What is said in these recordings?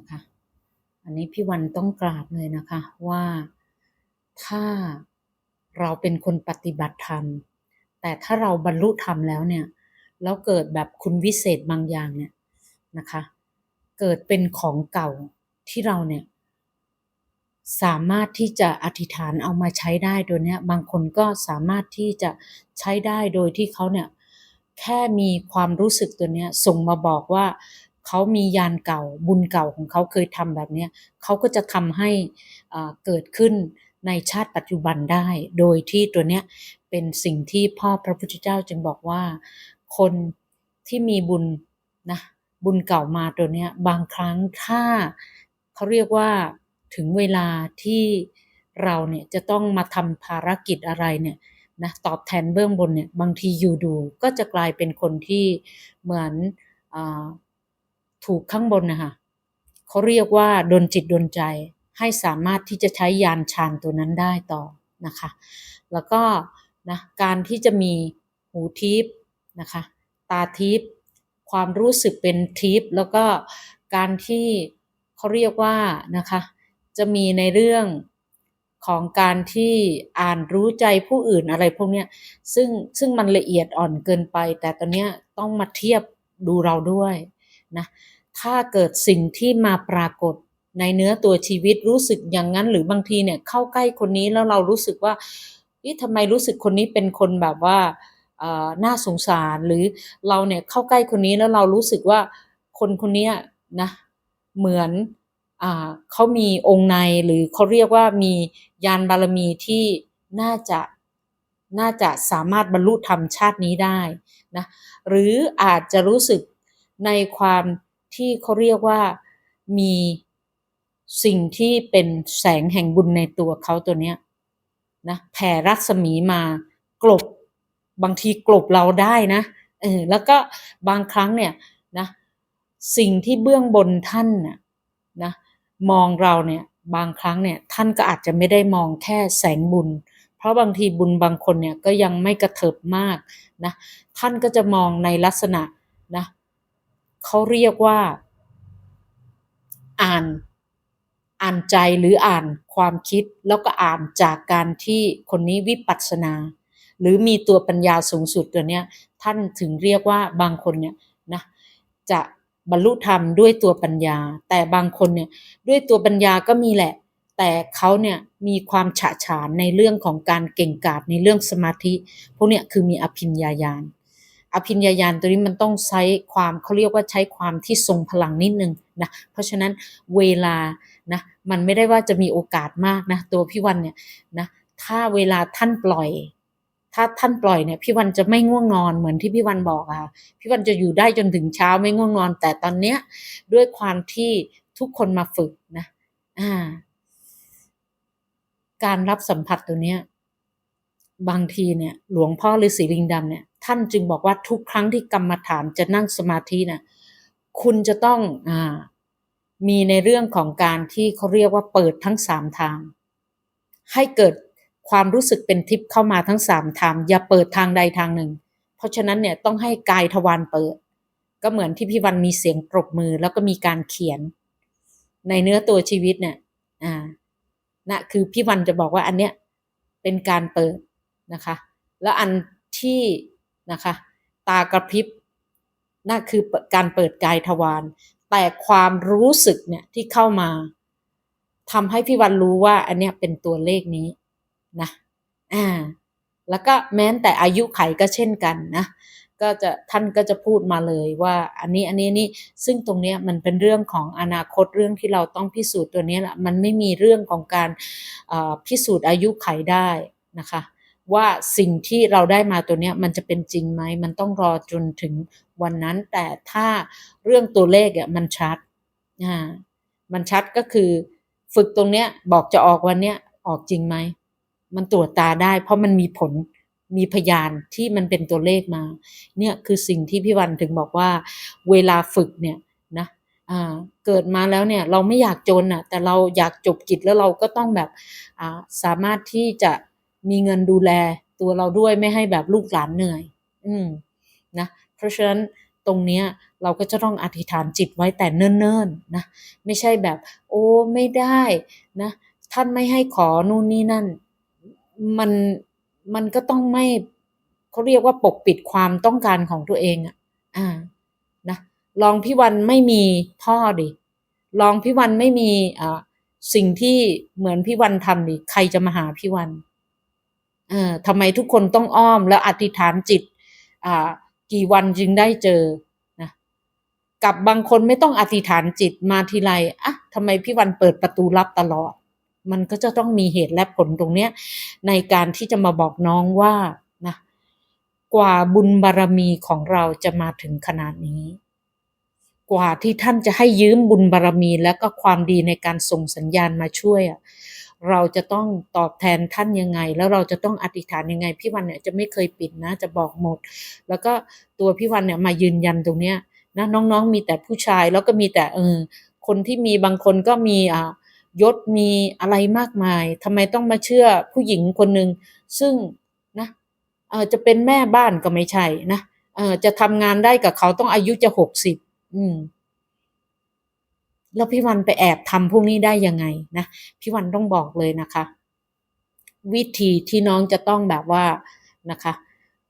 นะคะ อันนี้พี่วันต้องกราบเลยนะคะว่าถ้าเราเป็นคนปฏิบัติธรรม แต่ถ้าเราบรรลุธรรมแล้วเนี่ยแล้วเกิดแบบคุณวิเศษบางอย่างเนี่ยนะคะ เกิดเป็นของเก่าที่เราเนี่ยสามารถที่จะอธิษฐานเอามาใช้ได้โดยเนี้ยบางคนก็สามารถที่จะใช้ได้โดยที่เขาเนี่ยแค่มีความรู้สึกตัวเนี้ยส่งมาบอกว่า เขามียานเก่าบุญเก่าของเขาเคยทำแบบเนี้ยเขาก็จะทำให้อ่าเกิดขึ้นในชาติปัจจุบันได้ โดยที่ตัวเนี้ยเป็นสิ่งที่พ่อพระพุทธเจ้าจึงบอกว่า คนที่มีบุญนะบุญเก่ามาตัวเนี้ยบางครั้งถ้าเขาเรียกว่าถึงเวลาที่เราเนี่ยจะต้องมาทำภารกิจอะไรเนี่ยนะตอบแทนเบื้องบนเนี่ยบางทีอยู่ดูก็จะกลายเป็นคนที่เหมือนอ ถูกข้างบนนะคะเขาเรียกว่าดนจิตดนใจให้สามารถที่จะใช้ยานชานตัวนั้นได้ต่อนะคะ แล้วก็นะการที่จะมีหูทิพนะคะตาทิพความรู้สึกเป็นทิพแล้วก็การที่เขาเรียกว่านะคะจะมีในเรื่องของการที่อ่านรู้ใจผู้อื่นอะไรพวกเนี้ยซึ่งซึ่งมันละเอียดอ่อนเกินไป แต่ตอนเนี้ยต้องมาเทียบดูเราด้วย นะถ้าเกิดสิ่งที่มาปรากฏในเนื้อตัวชีวิตรู้สึกอย่างนั้น หรือบางทีเนี่ยเข้าใกล้คนนี้แล้วเรารู้สึกว่านี่ทำไมรู้สึกคนนี้เป็นคนแบบว่าอ่อน่าสงสารหรือเราเนี่ยเข้าใกล้คนนี้แล้วเรารู้สึกว่าคนคนนี้นะเหมือนอ่าเขามีองค์ในหรือเขาเรียกว่ามียานบารมีที่น่าจะน่าจะสามารถบรรลุธรรมชาตินี้ได้นะหรืออาจจะรู้สึก ในความที่เขาเรียกว่ามีสิ่งที่เป็นแสงแห่งบุญในตัวเขาตัวเนี้ยนะแผ่รัศมีมากลบบางทีกลบเราได้นะเออแล้วก็บางครั้งเนี่ยนะสิ่งที่เบื้องบนท่านน่ะนะมองเราเนี่ยบางครั้งเนี่ยท่านก็อาจจะไม่ได้มองแค่แสงบุญ เพราะบางทีบุญบางคนเนี่ยก็ยังไม่กระเถิบมากนะท่านก็จะมองในลักษณะนะ เขาเรียกว่า อ่าน อ่านใจหรืออ่านความคิด แล้วก็อ่านจากการที่คนนี้วิปัสสนา หรือมีตัวปัญญาสูงสุดตัวเนี้ยท่านถึงเรียกว่าบางคนเนี่ยนะจะบรรลุธรรมด้วยตัวปัญญา แต่บางคนเนี่ยด้วยตัวปัญญาก็มีแหละ แต่เขาเนี่ยมีความฉะฉานในเรื่องของการเก่งกาจในเรื่องสมาธิ พวกเนี้ยคือมีอภิญญาญาณ อภิญญาญาณตัวนี้มันต้องใช้ความเขาเรียกว่าใช้ความที่ทรงพลังนิดนึงนะเพราะฉะนั้นเวลานะมันไม่ได้ว่าจะมีโอกาสมากนะตัวพี่วันเนี่ยนะถ้าเวลาท่านปล่อย ถ้าท่านปล่อยเนี่ยพี่วันจะไม่ง่วงนอนเหมือนที่พี่วันบอกอะพี่วันจะอยู่ได้จนถึงเช้าไม่ง่วงนอน แต่ตอนเนี้ยด้วยความที่ทุกคนมาฝึกนะอ่า การรับสัมผัสตัวเนี้ยบางทีเนี่ย หลวงพ่อฤาษีลิงดำเนี่ย ท่านจึงบอกว่าทุกครั้งที่กรรมฐานจะนั่งสมาธินี่ยคุณจะต้องอมีในเรื่องของการที่เขาเรียกว่าเปิดทั้งสามทาง ให้เกิดความรู้สึกเป็นทิพย์เข้ามาทั้งสามทางอย่าเปิดทางใดทางหนึ่ง เพราะฉะนั้นเนี่ยต้องให้กายทวารเปิด ก็เหมือนที่พี่วันมีเสียงปรบมือ แล้วก็มีการเขียน ในเนื้อตัวชีวิตเนี่ยอ่านะคือพี่วันจะบอกว่าอันเนี้ยเป็นการเปิดนะคะ แล้วอันที่ นะคะ ตากระพริบนั่นคือการเปิดกายทวารแต่ความรู้สึกเนี่ยที่เข้ามาทำให้พี่วันรู้ว่า อันเนี้ยเป็นตัวเลขนี้นะอ่าแล้วก็แม้แต่อายุไขก็เช่นกันนะก็จะท่านก็จะพูดมาเลยว่าอันนี้อันนี้นี่ซึ่งตรงเนี้ยมันเป็นเรื่องของอนาคตเรื่องที่เราต้องพิสูจน์ตัวนี้แหละมันไม่มีเรื่องของการพิสูจน์อายุไขได้นะคะ ว่าสิ่งที่เราได้มาตัวเนี้ยมันจะเป็นจริงไหม มันต้องรอจนถึงวันนั้น แต่ถ้าเรื่องตัวเลขอะมันชัดอ่ามันชัดก็คือฝึกตรงเนี้ยบอกจะออกวันเนี้ยออกจริงไหม มันตรวจตาได้ เพราะมันมีผลมีพยานที่มันเป็นตัวเลขมา เนี่ยคือสิ่งที่พี่วันถึงบอกว่า เวลาฝึกเนี่ยนะอ่าเกิดมาแล้วเนี่ยเราไม่อยากจนอะแต่เราอยากจบกิจแล้วเราก็ต้องแบบอ่าสามารถที่จะ มีเงินดูแลตัวเราด้วยไม่ให้แบบลูกหลานเหนื่อย อืมนะ เพราะฉะนั้นตรงเนี้ยเราก็จะต้องอธิษฐานจิตไว้แต่เนิ่นๆนะ ไม่ใช่แบบ โอ้ไม่ได้นะ ท่านไม่ให้ขอนู่นนี่นั่น มันมันก็ต้องไม่เขาเรียกว่าปกปิดความต้องการของตัวเองอะอ่า นะ ลองพี่วันไม่มีพ่อดิ ลองพี่วันไม่มีอ่าสิ่งที่เหมือนพี่วันทำดิ ใครจะมาหาพี่วัน เอ่อทำไมทุกคนต้องอ้อมแล้วอธิษฐานจิตอ่ากี่วันจึงได้เจอนะกับบางคนไม่ต้องอธิษฐานจิตมาทีไรอะทำไมพี่วันเปิดประตูรับตลอด มันก็จะต้องมีเหตุและผลตรงเนี้ยในการที่จะมาบอกน้องว่านะกว่าบุญบารมีของเราจะมาถึงขนาดนี้กว่าที่ท่านจะให้ยืมบุญบารมีแล้วก็ความดีในการส่งสัญญาณมาช่วยอะ เราจะต้องตอบแทนท่านยังไง แล้วเราจะต้องอธิษฐานยังไง พี่วันเนี่ยจะไม่เคยปิดนะ จะบอกหมด แล้วก็ตัวพี่วันเนี่ยมายืนยันตรงเนี้ยนะน้องๆมีแต่ผู้ชายแล้วก็มีแต่เออคนที่มีบางคนก็มีอ่ายศมีอะไรมากมายทำไมต้องมาเชื่อผู้หญิงคนหนึ่งซึ่งนะเออจะเป็นแม่บ้านก็ไม่ใช่นะเออจะทำงานได้กับเขาต้องอายุจะหกสิบอืม แล้วพี่วันไปแอบทำพวกนี้ได้ยังไงนะพี่วันต้องบอกเลยนะคะ วิธีที่น้องจะต้องแบบว่านะคะ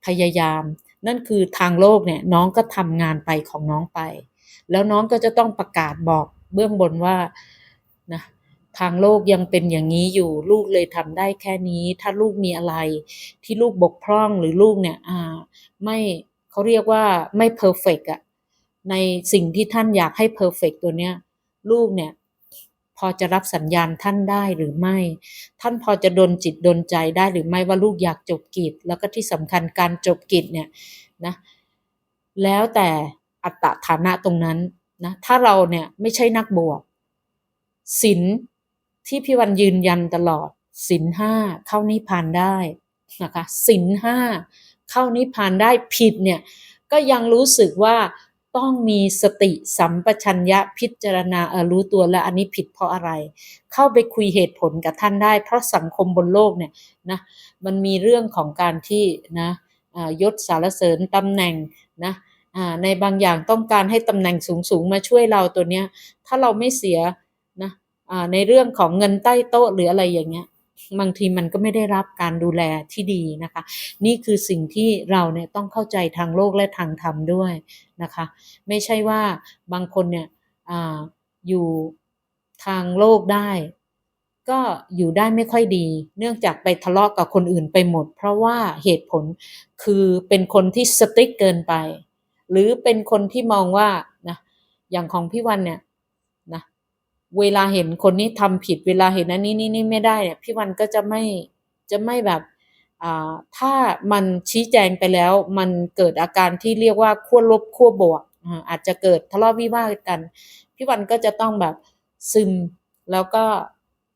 พยายาม นั่นคือทางโลกเนี่ยน้องก็ทำงานไปของน้องไป แล้วน้องก็จะต้องประกาศบอกเบื้องบนว่านะทางโลกยังเป็นอย่างนี้อยู่ลูกเลยทำได้แค่นี้ ถ้าลูกมีอะไร ที่ลูกบกพร่องหรือลูกเนี่ยอ่าไม่เขาเรียกว่าไม่เพอร์เฟกอะในสิ่งที่ท่านอยากให้เพอร์เฟกตัวเนี้ย ลูกเนี่ยพอจะรับสัญญาณท่านได้หรือไม่ ท่านพอจะดนจิตดนใจได้หรือไม่ว่าลูกอยากจบกิจ แล้วก็ที่สำคัญการจบกิจเนี่ยนะแล้วแต่อัตตฐานะตรงนั้นนะถ้าเราเนี่ยไม่ใช่นักบวชศีลที่พี่วันยืนยันตลอดศีลห้าเข้านิพพานได้นะคะศีลห้าเข้านิพพานได้ผิดเนี่ยก็ยังรู้สึกว่า ต้องมีสติสัมปชัญญะพิจารณาเออรู้ตัวแล้วอันนี้ผิดเพราะอะไร เข้าไปคุยเหตุผลกับท่านได้ เพราะสังคมบนโลกเนี่ยนะมันมีเรื่องของการที่นะยศสารเสริญตำแหน่งนะในบางอย่างต้องการให้ตำแหน่งสูงๆ มาช่วยเราตัวเนี้ยถ้าเราไม่เสียนะในเรื่องของเงินใต้โต๊ะหรืออะไรอย่างเงี้ย บางทีมันก็ไม่ได้รับการดูแลที่ดีนะคะ นี่คือสิ่งที่เราเนี่ยต้องเข้าใจทางโลกและทางธรรมด้วยนะคะ ไม่ใช่ว่าบางคนเนี่ยออยู่ทางโลกได้ ก็อยู่ได้ไม่ค่อยดี เนื่องจากไปทะเลาะกับคนอื่นไปหมด เพราะว่าเหตุผลคือเป็นคนที่สติ๊กเกินไป หรือเป็นคนที่มองว่านะอย่างของพี่วันเนี่ย เวลาเห็นคนนี้ทำผิดเวลาเห็นอันนี้นี่นี่ไม่ได้เนี่ยพี่วันก็จะไม่จะไม่แบบอ่าถ้ามันชี้แจงไปแล้ว มันเกิดอาการที่เรียกว่าขั้วลบขั้วบวกอาจจะเกิดทะเลาะวิวาทกันพี่วันก็จะต้องแบบซึมแล้วก็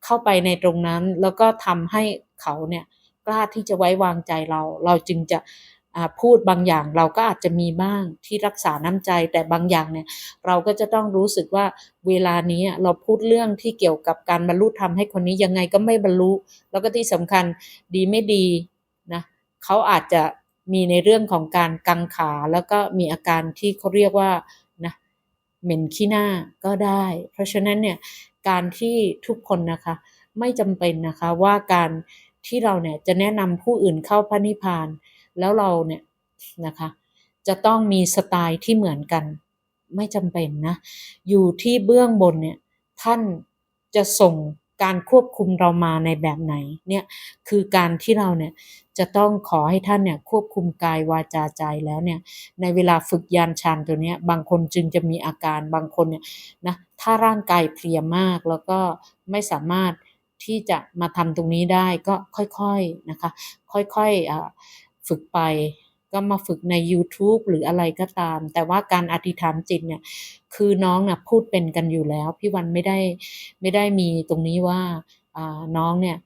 เข้าไปในตรงนั้น แล้วก็ทำให้เขาเนี่ยกล้าที่จะไว้วางใจเรา เราจึงจะ พูดบางอย่างเราก็อาจจะมีบ้างที่รักษาน้ำใจ แต่บางอย่างเนี่ยเราก็จะต้องรู้สึกว่าเวลานี้เราพูดเรื่องที่เกี่ยวกับการบรรลุธรรมให้คนนี้ยังไงก็ไม่บรรลุ แล้วก็ที่สำคัญดีไม่ดีนะเขาอาจจะมีในเรื่องของการกังขาแล้วก็มีอาการที่เขาเรียกว่านะเหม็นขี้หน้าก็ได้ เพราะฉะนั้นเนี่ยการที่ทุกคนนะคะไม่จำเป็นนะคะว่าการที่เราเนี่ยจะแนะนำผู้อื่นเข้าพระนิพพาน แล้วเราเนี่ยนะคะจะต้องมีสไตล์ที่เหมือนกัน ไม่จำเป็นนะ อยู่ที่เบื้องบนเนี่ยท่านจะส่งการควบคุมเรามาในแบบไหนเนี่ยคือการที่เราเนี่ยจะต้องขอให้ท่านเนี่ยควบคุมกายวาจาใจแล้วเนี่ยในเวลาฝึกยานชานตัวเนี้ยบางคนจึงจะมีอาการบางคนเนี่ยนะถ้าร่างกายเพลียมากแล้วก็ไม่สามารถที่จะมาทำตรงนี้ได้ก็ค่อยๆนะคะ ค่อยๆ ฝึกไป ก็มาฝึกใน YouTube หรืออะไรก็ตาม แต่ว่าการอธิษฐานจิตเนี่ย คือน้องนะ่ะพูดเป็นกันอยู่แล้ว พี่วันไม่ได้ไม่ได้มีตรงนี้ว่าน้องเนี่ย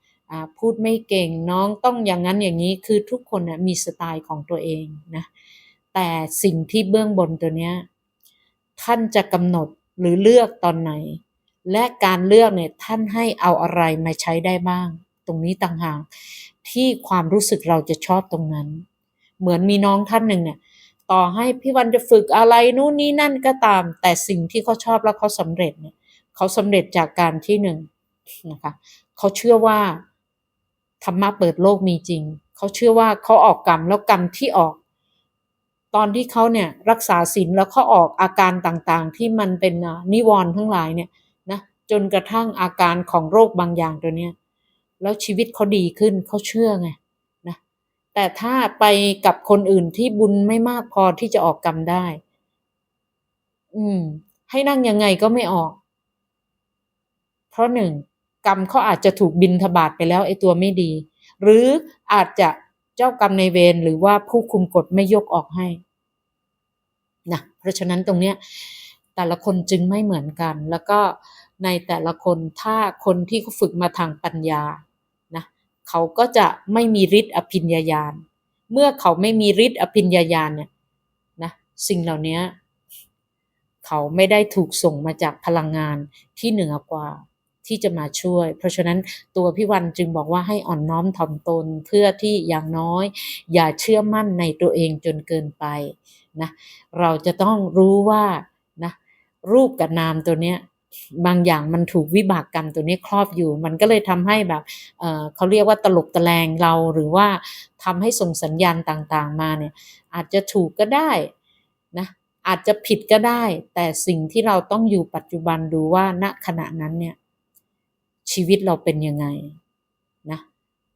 พูดไม่เก่งน้องต้องอย่างนั้นอย่างนี้คือทุกคนนะมีสไตล์ของตัวเองนะแต่สิ่งที่เบื้องบนตัวเนี้ยท่านจะกำหนดหรือเลือกตอนไหน และการเลือกเนี่ยท่านให้เอาอะไรมาใช้ได้บ้าง ตรงนี้ต่างหาก ที่ความรู้สึกเราจะชอบตรงนั้น เหมือนมีน้องท่านหนึ่งเนี่ย ต่อให้พี่วันจะฝึกอะไรนู่นนี่นั่นก็ตาม แต่สิ่งที่เขาชอบแล้วเขาสำเร็จเนี่ยเขาสำเร็จจากการที่หนึ่งนะคะเขาเชื่อว่าธรรมะเปิดโลกมีจริง เขาเชื่อว่าเขาออกกรรมแล้วกรรมที่ออก ตอนที่เขาเนี่ยรักษาศีลแล้วเขาออกอาการต่างๆ ที่มันเป็นนิวรณ์ทั้งหลายเนี่ยนะจนกระทั่งอาการของโรคบางอย่างตัวเนี้ย แล้วชีวิตเขาดีขึ้นเขาเชื่อไงนะแต่ถ้าไปกับคนอื่นที่บุญไม่มากพอที่จะออกกรรมได้ อืม ให้นั่งยังไงก็ไม่ออก เพราะหนึ่งกรรมเขาอาจจะถูกบินทบาทไปแล้วไอ้ตัวไม่ดี หรืออาจจะเจ้ากรรมในเวรหรือว่าผู้คุมกฎไม่ยกออกให้นะเพราะฉะนั้นตรงเนี้ยแต่ละคนจึงไม่เหมือนกัน แล้วก็ในแต่ละคนถ้าคนที่เขาฝึกมาทางปัญญา เขาก็จะไม่มีฤทธิ์อภิญญาญาณ เมื่อเขาไม่มีฤทธิ์อภิญญาญาณเนี่ยนะสิ่งเหล่านี้เขาไม่ได้ถูกส่งมาจากพลังงานที่เหนือกว่าที่จะมาช่วย เพราะฉะนั้นตัวพี่วันจึงบอกว่าให้อ่อนน้อมถ่อมตนเพื่อที่อย่างน้อย อย่าเชื่อมั่นในตัวเองจนเกินไปนะเราจะต้องรู้ว่านะรูปกับนามตัวเนี้ย บางอย่างมันถูกวิบากกรรมตัวนี้ครอบอยู่ มันก็เลยทำให้แบบเเขาเรียกว่าตลบตะแลงเราหรือว่าทำให้ส่งสัญญาณต่างๆมาเนี่ย อาจจะถูกก็ได้นะอาจจะผิดก็ได้ แต่สิ่งที่เราต้องอยู่ปัจจุบันดูว่าณขณะนั้นเนี่ย ชีวิตเราเป็นยังไงนะ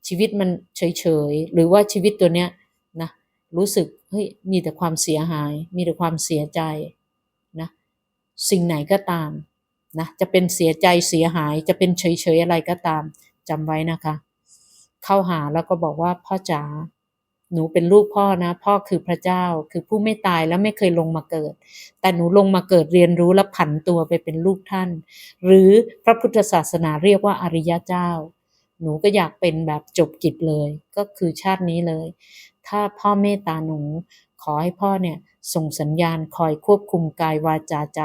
ชีวิตมันเฉยๆหรือว่าชีวิตตัวเนี้ยนะรู้สึกเฮ้ยมีแต่ความเสียหาย มีแต่ความเสียใจนะสิ่งไหนก็ตาม นะจะเป็นเสียใจเสียหายจะเป็นเฉยๆอะไรก็ตามจำไว้นะคะ เข้าหาแล้วก็บอกว่าพ่อจ๋าหนูเป็นลูกพ่อนะ พ่อคือพระเจ้าคือผู้ไม่ตายแล้วไม่เคยลงมาเกิด แต่หนูลงมาเกิดเรียนรู้และผันตัวไปเป็นลูกท่าน หรือพระพุทธศาสนาเรียกว่าอริยเจ้า หนูก็อยากเป็นแบบจบกิจเลย ก็คือชาตินี้เลย ถ้าพ่อเมตตาหนูขอให้พ่อเนี่ย ส่งสัญญาณคอยควบคุมกายวาจาใจ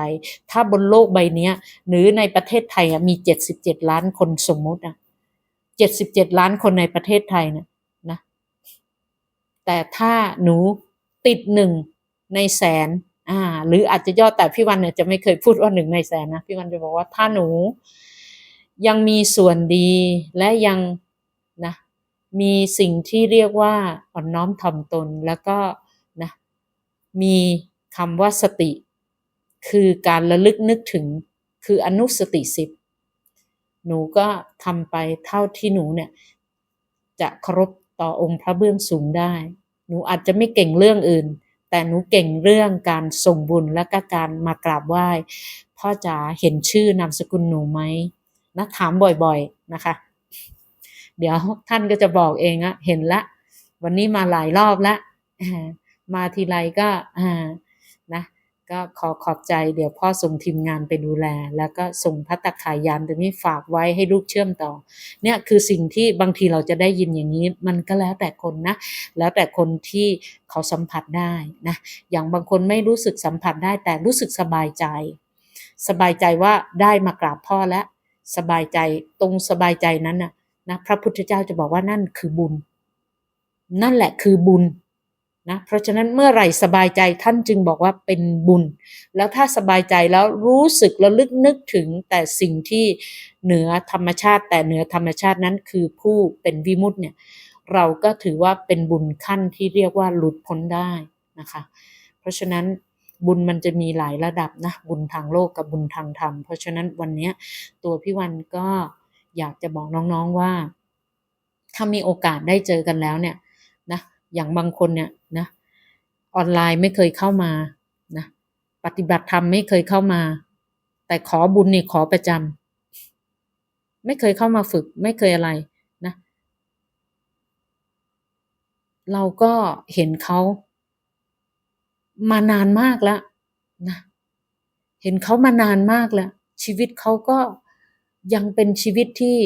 ถ้าบนโลกใบนี้หรือในประเทศไทยมี 77 ล้านคนสมมุติอะ77 ล้านคนในประเทศไทยนี่ยนะ แต่ถ้าหนูติดหนึ่งในแสนอ่าหรืออาจจะย่อแต่พี่วันเนี่ยจะไม่เคยพูดว่าหนึ่งในแสนนะพี่วันจะบอกว่าถ้าหนูยังมีส่วนดีและยังนะมีสิ่งที่เรียกว่าอ่อนน้อมถ่อมตนแล้วก็ มีคำว่าสติ คือการระลึกนึกถึงคืออนุสติสิบหนูก็ทำไปเท่าที่หนูเนี่ย จะเคารพต่อองค์พระเบื้องสูงได้ หนูอาจจะไม่เก่งเรื่องอื่น แต่หนูเก่งเรื่องการส่งบุญและก็การมากราบไหว้พ่อจ๋าเห็นชื่อนามสกุลหนูไหมนะถามบ่อยๆนะคะ เดี๋ยวท่านก็จะบอกเองอะเห็นละ วันนี้มาหลายรอบละ มาทีไรก็อ่านะก็ขอขอบใจเดี๋ยวพ่อส่งทีมงานไปดูแล แล้วก็ส่งพัตตาขายานตัวนี้ฝากไว้ให้ลูกเชื่อมต่อ เนี่ยคือสิ่งที่บางทีเราจะได้ยินอย่างนี้ มันก็แล้วแต่คนนะ แล้วแต่คนที่เขาสัมผัสได้นะ อย่างบางคนไม่รู้สึกสัมผัสได้แต่รู้สึกสบายใจ สบายใจว่าได้มากราบพ่อแล้วสบายใจตรงสบายใจนั้นนะนะพระพุทธเจ้าจะบอกว่านั่นคือบุญ นั่นแหละคือบุญ นะเพราะฉะนั้นเมื่อไหร่สบายใจท่านจึงบอกว่าเป็นบุญ แล้วถ้าสบายใจแล้วรู้สึกระลึกนึกถึงแต่สิ่งที่เหนือธรรมชาติ แต่เหนือธรรมชาตินั้นคือผู้เป็นวิมุตติเนี่ยเราก็ถือว่าเป็นบุญขั้นที่เรียกว่าหลุดพ้นได้นะคะ เพราะฉะนั้นบุญมันจะมีหลายระดับนะบุญทางโลกกับบุญทางธรรม เพราะฉะนั้นวันนี้ตัวพี่วันก็อยากจะบอกน้องๆว่า ถ้ามีโอกาสได้เจอกันแล้วเนี่ย อย่างบางคนเนี่ยนะออนไลน์ไม่เคยเข้ามานะปฏิบัติธรรมไม่เคยเข้ามา แต่ขอบุญนี่ขอประจำไม่เคยเข้ามาฝึก ไม่เคยอะไรนะ เราก็เห็นเขามานานมากแล้วนะเห็นเขามานานมากแล้ว ชีวิตเขาก็ยังเป็นชีวิตที่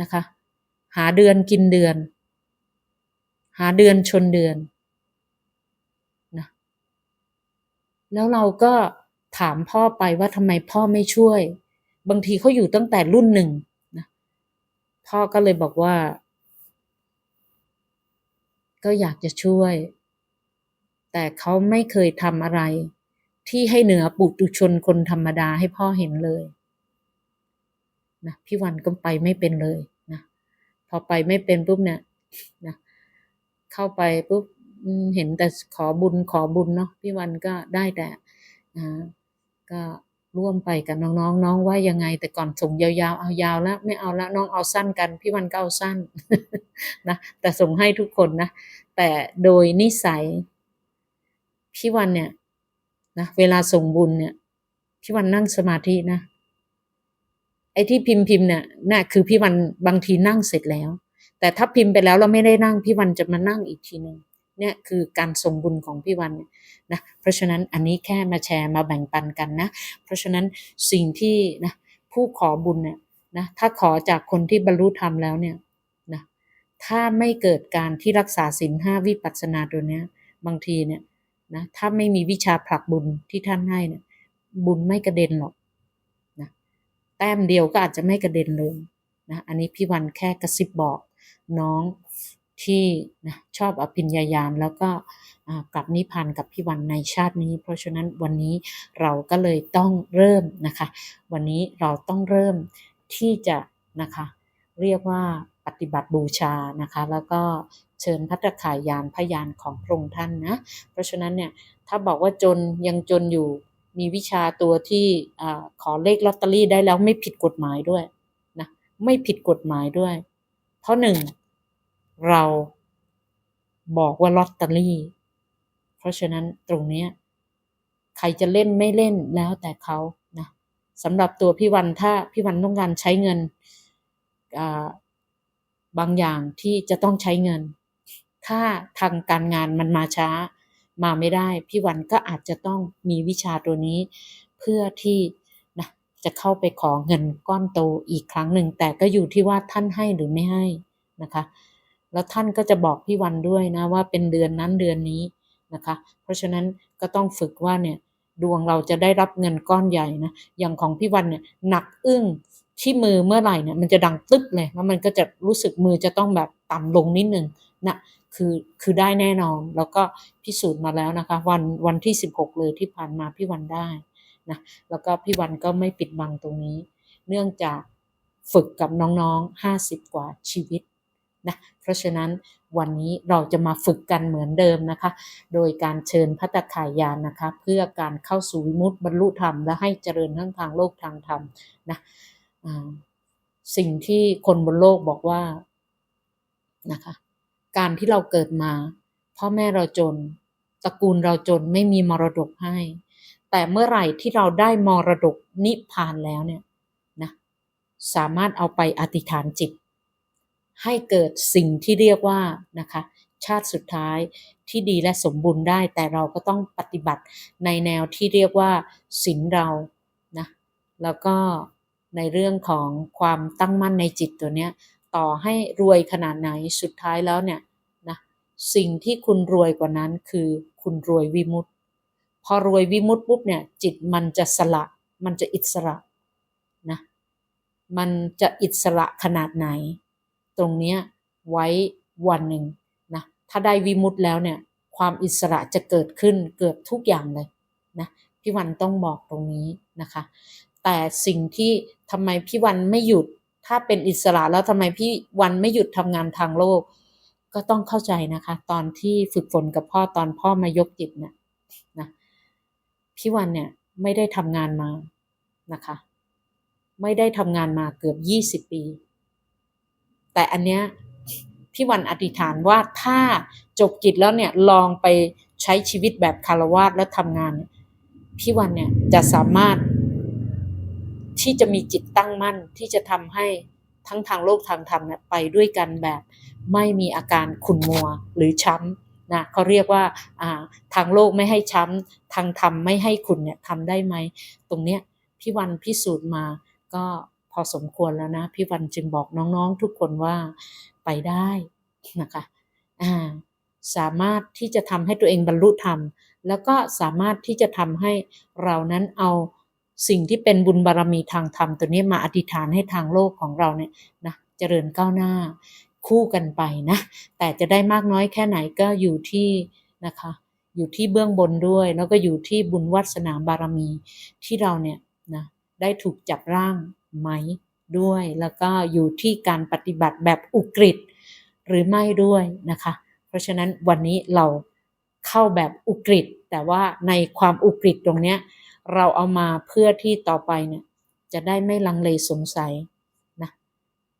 นะคะ หาเดือนกินเดือน หาเดือนชนเดือนนะแล้วเราก็ถามพ่อไปว่าทำไมพ่อไม่ช่วย บางทีเขาอยู่ตั้งแต่รุ่นหนึ่งนะพ่อก็เลยบอกว่า ก็อยากจะช่วย แต่เขาไม่เคยทำอะไร ที่ให้เหนือปุถุชนคนธรรมดาให้พ่อเห็นเลยนะพี่วันก็ไปไม่เป็นเลยนะพอไปไม่เป็นปุ๊บเนี่ยนะ เข้าไปปุ๊บเห็นแต่ขอบุญขอบุญเนาะพี่วันก็ได้แต่ก็ร่วมไปกับน้องๆน้องว่ายังไง แต่ก่อนส่งยาวๆเอายาวแล้วไม่เอาแล้วน้องเอาสั้นกัน พี่วันก็เอาสั้นนะแต่ส่งให้ทุกคนนะ แต่โดยนิสัย พี่วันเนี่ยนะเวลาส่งบุญเนี่ย พี่วันนั่งสมาธินะไอ้ที่พิมพ์พิมพ์เนี่ยน่ะคือพี่วันบางทีนั่งเสร็จแล้ว แต่ถ้าพิมพ์ไปแล้วเราไม่ได้นั่งพี่วันจะมานั่งอีกทีหนึ่งเนี่ยคือการส่งบุญของพี่วันเนี่ยนะเพราะฉะนั้นอันนี้แค่มาแชร์มาแบ่งปันกันนะ เพราะฉะนั้นสิ่งที่นะผู้ขอบุญเนี่ยนะถ้าขอจากคนที่บรรลุธรรมแล้วเนี่ยนะถ้าไม่เกิดการที่รักษาศีลห้าวิปัสสนาตัวเนี้ยบางทีเนี่ยนะถ้าไม่มีวิชาผลักบุญที่ท่านให้เนี่ยบุญไม่กระเด็นหรอกนะแต้มเดียวก็อาจจะไม่กระเด็นเลยนะอันนี้พี่วันแค่กระซิบบอก น้องที่นะชอบอภิญญายามแล้วก็กลับนิพพานกับพี่วันในชาตินี้ เพราะฉะนั้นวันนี้เราก็เลยต้องเริ่มนะคะ วันนี้เราต้องเริ่มที่จะนะคะเรียกว่าปฏิบัติบูชานะคะแล้วก็เชิญพัตตาขายานพยานของพระองค์ท่านนะเพราะฉะนั้นเนี่ยถ้าบอกว่าจนยังจนอยู่มีวิชาตัวที่อขอเลขลอตเตอรี่ได้แล้วไม่ผิดกฎหมายด้วยนะไม่ผิดกฎหมายด้วย เพราะหนึ่ง เราบอกว่าลอตเตอรี่ เพราะฉะนั้นตรงนี้ใครจะเล่นไม่เล่นแล้วแต่เขานะสำหรับตัวพี่วันถ้าพี่วันต้องการใช้เงินบางอย่างที่จะต้องใช้เงิน ถ้าทางการงานมันมาช้ามาไม่ได้ พี่วันก็อาจจะต้องมีวิชาตัวนี้เพื่อที่นะจะเข้าไปขอเงินก้อนโตอีกครั้งหนึ่ง แต่ก็อยู่ที่ว่าท่านให้หรือไม่ให้นะคะ แล้วท่านก็จะบอกพี่วันด้วยนะว่าเป็นเดือนนั้นเดือนนี้นะคะ เพราะฉะนั้นก็ต้องฝึกว่าเนี่ยดวงเราจะได้รับเงินก้อนใหญ่นะอย่างของพี่วันเนี่ยหนักอึ้งที่มือเมื่อไหร่เนี่ยมันจะดังตึ๊บเลยแล้วมันก็จะรู้สึกมือจะต้องแบบต่ำลงนิดนึงนะคือคือได้แน่นอนแล้วก็พิสูจน์มาแล้วนะคะ วันวันที่ 16 เลยที่ผ่านมาพี่วันได้นะแล้วก็พี่วันก็ไม่ปิดบังตรงนี้ เนื่องจากฝึกกับน้องๆ 50 กว่าชีวิต นะเพราะฉะนั้นวันนี้เราจะมาฝึกกันเหมือนเดิมนะคะ โดยการเชิญพัตตาขายานนะคะ เพื่อการเข้าสู่วิมุตติบรรลุธรรม และให้เจริญทั้งทางโลกทางธรรมนะสิ่งที่คนบนโลกบอกว่านะคะ การที่เราเกิดมาพ่อแม่เราจนตระกูลเราจนไม่มีมรดกให้ แต่เมื่อไหร่ที่เราได้มรดกนิพพานแล้วเนี่ยนะสามารถเอาไปอธิษฐานจิต ให้เกิดสิ่งที่เรียกว่านะคะชาติสุดท้ายที่ดีและสมบูรณ์ได้ แต่เราก็ต้องปฏิบัติในแนวที่เรียกว่าศีลเรานะแล้วก็ในเรื่องของความตั้งมั่นในจิตตัวเนี้ยต่อให้รวยขนาดไหนสุดท้ายแล้วเนี่ยนะสิ่งที่คุณรวยกว่านั้นคือคุณรวยวิมุตติ พอรวยวิมุตติปุ๊บเนี่ยจิตมันจะสละ มันจะอิสระนะมันจะอิสระขนาดไหน ตรงนี้ไว้วันหนึ่งนะถ้าได้วิมุตติแล้วเนี่ยความอิสระจะเกิดขึ้นเกือบทุกอย่างเลยนะพี่วันต้องบอกตรงนี้นะคะ แต่สิ่งที่ทำไมพี่วันไม่หยุด ถ้าเป็นอิสระแล้วทำไมพี่วันไม่หยุดทำงานทางโลก ก็ต้องเข้าใจนะคะ ตอนที่ฝึกฝนกับพ่อตอนพ่อมายกจิตเนี่ยนะพี่วันเนี่ยไม่ได้ทำงานมานะคะ ไม่ได้ทำงานมาเกือบยี่สิบปี แต่อันเนี้ยพี่วันอธิษฐานว่าถ้าจบกิจแล้วเนี่ยลองไปใช้ชีวิตแบบคารวาสแล้วทำงาน พี่วันเนี่ยจะสามารถ ที่จะมีจิตตั้งมั่นที่จะทำให้ทั้งทางโลกทางธรรมเนี่ยไปด้วยกันแบบไม่มีอาการขุ่นมัวหรือช้ำนะเขาเรียกว่าอ่าทางโลกไม่ให้ช้ำทางธรรมไม่ให้ขุ่นเนี่ยทำได้ไหม ตรงเนี้ยพี่วันพิสูจน์มาก็ พอสมควรแล้วนะ พี่วันจึงบอกน้องๆ ทุกคนว่าไปได้นะคะอ่าสามารถที่จะทำให้ตัวเองบรรลุธรรม แล้วก็สามารถที่จะทำให้เรานั้นเอาสิ่งที่เป็นบุญบารมีทางธรรมตัวนี้มาอธิษฐานให้ทางโลกของเราเนี่ยนะเจริญก้าวหน้าคู่กันไปนะ แต่จะได้มากน้อยแค่ไหนก็อยู่ที่นะคะ อยู่ที่เบื้องบนด้วย แล้วก็อยู่ที่บุญวาสนาบารมีที่เราเนี่ยนะได้ถูกจับร่าง ไหมด้วย แล้วก็อยู่ที่การปฏิบัติแบบอุกฤษหรือไม่ด้วยนะคะ เพราะฉะนั้นวันนี้เราเข้าแบบอุกฤษแต่ว่าในความอุกฤษตรงเนี้ยเราเอามาเพื่อที่ต่อไปเนี่ยจะได้ไม่ลังเลสงสัยนะ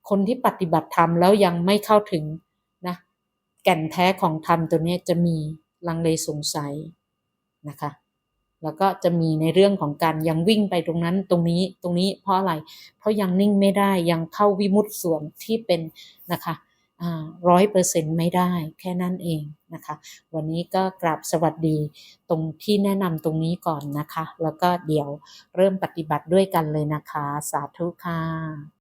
คนที่ปฏิบัติธรรมแล้วยังไม่เข้าถึงนะแก่นแท้ของธรรมตัวนี้จะมีลังเลสงสัยนะคะ แล้วก็จะมีในเรื่องของการยังวิ่งไปตรงนั้นตรงนี้ตรงนี้เพราะอะไร เพราะยังนิ่งไม่ได้ยังเข้าวิมุตติส่วนที่เป็นนะคะร้อยเปอร์เซ็นต์ไม่ได้แค่นั้นเองนะคะ วันนี้ก็กราบสวัสดีตรงที่แนะนำตรงนี้ก่อนนะคะ แล้วก็เดี๋ยวเริ่มปฏิบัติด้วยกันเลยนะคะ สาธุค่ะ